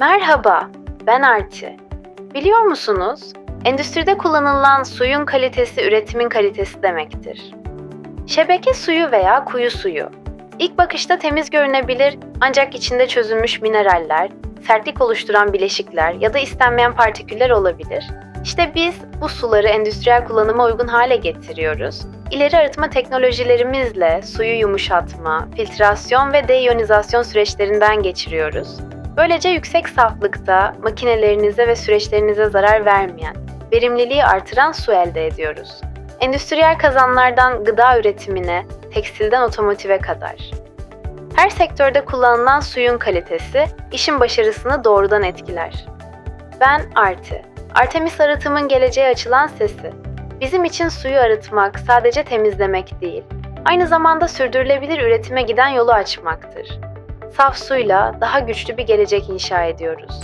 Merhaba, ben Arti. Biliyor musunuz? Endüstride kullanılan suyun kalitesi üretimin kalitesi demektir. Şebeke suyu veya kuyu suyu. İlk bakışta temiz görünebilir ancak içinde çözülmüş mineraller, sertlik oluşturan bileşikler ya da istenmeyen partiküller olabilir. İşte biz bu suları endüstriyel kullanıma uygun hale getiriyoruz. İleri arıtma teknolojilerimizle suyu yumuşatma, filtrasyon ve deiyonizasyon süreçlerinden geçiriyoruz. Böylece yüksek saflıkta makinelerinize ve süreçlerinize zarar vermeyen, verimliliği artıran su elde ediyoruz. Endüstriyel kazanlardan gıda üretimine, tekstilden otomotive kadar. Her sektörde kullanılan suyun kalitesi işin başarısını doğrudan etkiler. Ben Arti. Artemis Arıtım'ın geleceğe açılan sesi. Bizim için suyu arıtmak sadece temizlemek değil, aynı zamanda sürdürülebilir üretime giden yolu açmaktır. Saf suyla daha güçlü bir gelecek inşa ediyoruz.